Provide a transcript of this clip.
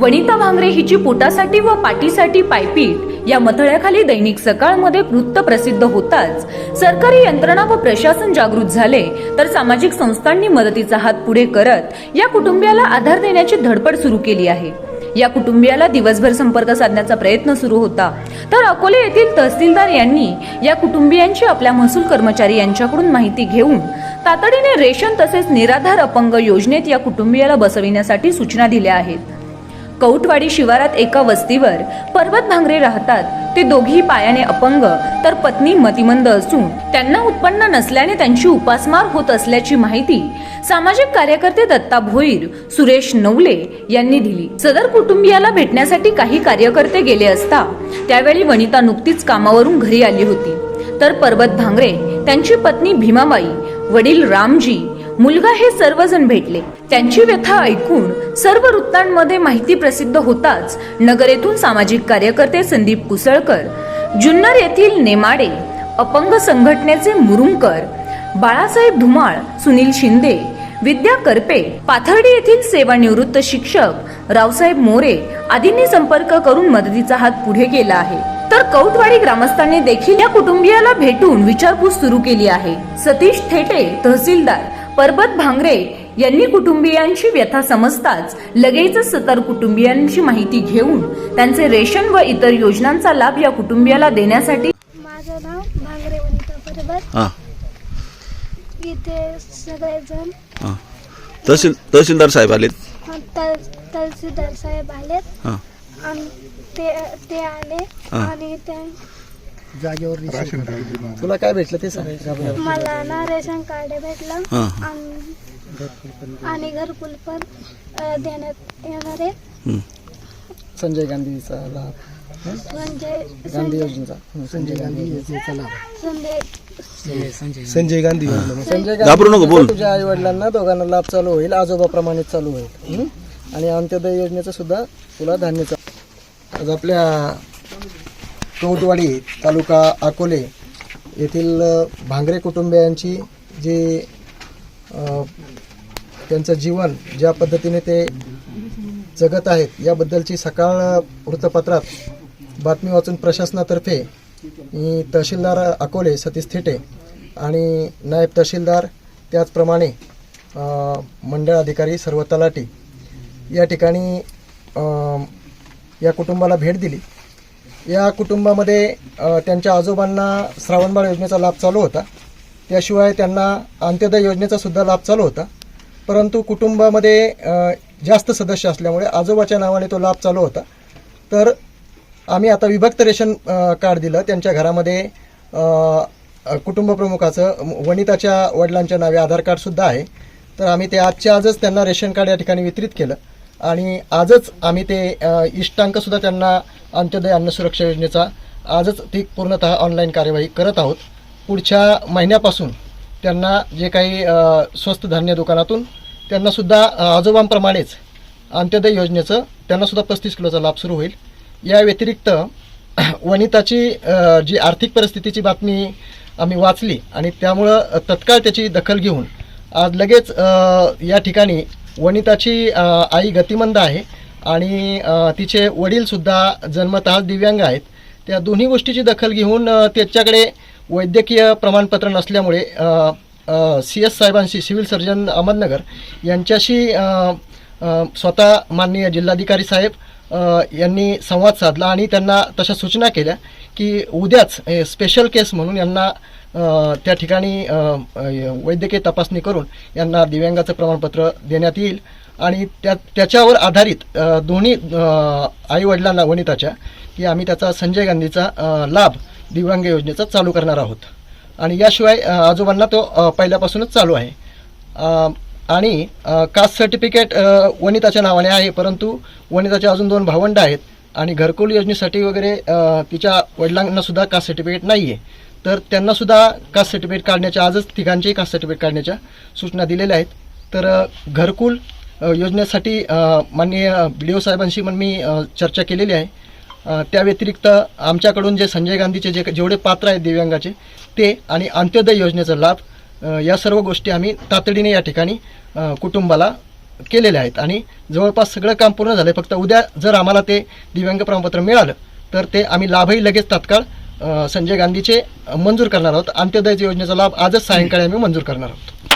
वनिता भांगरे हिची पोटासाठी व पाठीसाठी पायपीट या मथळ्याखाली दैनिक सकाळमध्ये वृत्त प्रसिद्ध होताच. सरकारी यंत्रणा व प्रशासन जागृत झाले तर सामाजिक संस्थांनी मदतीचा हात पुढे करत या कुटुंबियाला आधार देण्याची धडपड सुरू केली आहे. या कुटुंबियाला दिवसभर संपर्क साधण्याचा प्रयत्न सुरू होता. तर अकोले येथील तहसीलदार यांनी या कुटुंबियांची आपल्या महसूल कर्मचारी यांच्याकडून माहिती घेऊन तातडीने रेशन तसेच निराधार अपंग योजनेत या कुटुंबियाला बसविण्यासाठी सूचना दिल्या आहेत. कौटवाडी शिवारात एका वस्तीवर पर्वत भांगरे राहतात. ते दोघी पायाने अपंग तर पत्नी मतिमंद असून त्यांना उत्पन्न नसल्याने त्यांची उपासमार होत असल्याची माहिती सामाजिक कार्यकर्ते दत्ता भोईर सुरेश नवले यांनी दिली. सदर कुटुंबियाला भेटण्यासाठी काही कार्यकर्ते गेले असता त्यावेळी वनिता नुकतीच कामावरून घरी आली होती. तर पर्वत भांगरे त्यांची पत्नी भीमाबाई वडील रामजी मुलगा हे सर्वजण भेटले. त्यांची व्यथा ऐकून सर्व वृत्तांमध्ये माहिती प्रसिद्ध होताच नगर येथून सामाजिक कार्यकर्ते संदीप कुसळकर जुन्नर येथील नेमाडे अपंग संघटनेचे मुरुमकर बाळासाहेब धुमाळ सुनील शिंदे विद्या करपे पाथर्डी येथील सेवानिवृत्त शिक्षक रावसाहेब मोरे आदींनी संपर्क करून मदतीचा हात पुढे केला आहे. तर कौटवाडी ग्रामस्थांनी देखील या कुटुंबियाला भेटून विचारपूस सुरू केली आहे. सतीश थेटे तहसीलदार परबत भांगरे यांनी कुटुंबियांची व्यथा समजताच लगेच सतर कुटुंबियांची माहिती घेऊन त्यांचे रेशन व इतर योजनांचा लाभ या कुटुंबियाला देण्यासाठी माझं नाव भांगरे वनिता परबत. हां. इथे सगळेजण हां. तहसील तहसीलदार साहेब आलेत. तल तहसीलदार साहेब आलेत. हां. ते ते आले हा. आणि ते तुला काय भेटलं ते सांग. मला ना रेशन कार्ड भेटलं. हां. आणि आणि घरकुल पण अ, देण्यात येणार आहे. हं. संजय गांधीचा लाभ. म्हणजे गांधी संजय. योजनेचा. हं, संजय गांधी योजनेचा लाभ. संजय. संजय गांधी संजय घाबरू नको, बोल. तुझ्या आई वडिलांना दोघांना लाभ चालू होईल आजोबाप्रमाणे चालू होईल. हं? आणि अंत्योदय योजनेचं सुद्धा तुला धान्याचा आज आपल्या कौटवाडी तालुका अकोले येथील भांगरे कुटुंबियांची जी त्यांचं जीवन ज्या पद्धतीने ते जगत आहेत याबद्दलची सकाळ वृत्तपत्रात बातमी वाचून प्रशासनातर्फे मी तहसीलदार अकोले सतीश थेटे आणि नायब तहसीलदार त्याचप्रमाणे मंडळ अधिकारी सर्व तलाटी या ठिकाणी या कुटुंबाला भेट दिली. या कुटुंबामध्ये त्यांच्या आजोबांना श्रावणबाळ योजनेचा लाभ चालू होता. त्याशिवाय त्यांना अंत्योदय योजनेचा सुद्धा लाभ चालू होता. परंतु कुटुंबामध्ये जास्त सदस्य असल्यामुळे आजोबाच्या नावाने तो लाभ चालू होता. तर आम्ही आता विभक्त रेशन कार्ड दिलं. त्यांच्या घरामध्ये कुटुंब प्रमुखाचं वनिताच्या वडिलांच्या नावे आधार कार्डसुद्धा आहे. तर आम्ही ते आजच्या आजच त्यांना रेशन कार्ड या ठिकाणी वितरित केलं. आणि आजच आम्ही ते इष्टांकसुद्धा त्यांना अंत्योदय अन्न सुरक्षा योजनेचा आजच ती पूर्णतः ऑनलाईन कार्यवाही करत आहोत. पुढच्या महिन्यापासून त्यांना जे काही स्वस्त धान्य दुकानातून त्यांनासुद्धा आजोबांप्रमाणेच अंत्योदय योजनेचं त्यांनासुद्धा पस्तीस किलोचा लाभ सुरू होईल. या व्यतिरिक्त वनिताची जी आर्थिक परिस्थितीची बातमी आम्ही वाचली आणि त्यामुळं तत्काळ त्याची दखल घेऊन आज लगेच या ठिकाणी वनिताची आई गतिमंद आहे आणि तिचे वडीलसुद्धा जन्मतः दिव्यांग आहेत. त्या दोन्ही गोष्टीची दखल घेऊन त्याच्याकडे वैद्यकीय प्रमाणपत्र नसल्यामुळे सी एस साहेबांशी सिव्हिल सर्जन अहमदनगर यांच्याशी स्वतः माननीय जिल्हाधिकारी साहेब यांनी संवाद साधला आणि त्यांना तशा सूचना केल्या की उद्याच स्पेशल केस म्हणून यांना त्या ठिकाणी वैद्यकीय तपासणी करून यांना दिव्यांगाचं प्रमाणपत्र देण्यात येईल. आणि त्या त्याच्यावर आधारित दोन्ही आईवडिलांना वनिताच्या की आम्ही त्याचा संजय गांधीचा लाभ दिव्यांग योजनेचा चालू करणार आहोत. आणि याशिवाय आजोबांना तो पहिल्यापासूनच चालू आहे. आणि कास्ट सर्टिफिकेट वनिताच्या नावाने आहे परंतु वनिताचे अजून दोन भावंड आहेत. आणि घरकुल योजनेसाठी वगैरे तिच्या वडिलांना सुद्धा कास्ट सर्टिफिकेट नाही आहे तर त्यांना सुद्धा कास्ट सर्टिफिकेट काढण्याच्या आजच तिघांचेही कास्ट सर्टिफिकेट काढण्याच्या सूचना दिलेल्या आहेत. तर घरकुल योजनेसाठी माननीय बी डी ओ साहेबांशी पण मी चर्चा केलेली आहे. त्या व्यतिरिक्त आमच्याकडून जे संजय गांधीचे जे जेवढे पात्र आहेत दिव्यांगाचे ते आणि अंत्योदय योजनेचा लाभ या सर्व गोष्टी आम्ही तातडीने या ठिकाणी कुटुंबाला केलेले आहेत. आणि जवळपास सगळं काम पूर्ण झालं फक्त उद्या जर आम्हाला ते दिव्यांग प्रमाणपत्र मिळालं तर ते आम्ही लाभही लगेच तात्काळ संजय गांधीचे मंजूर करणार आहोत. अंत्योदय योजनेचा लाभ आजच सायंकाळी आम्ही मंजूर करणार आहोत.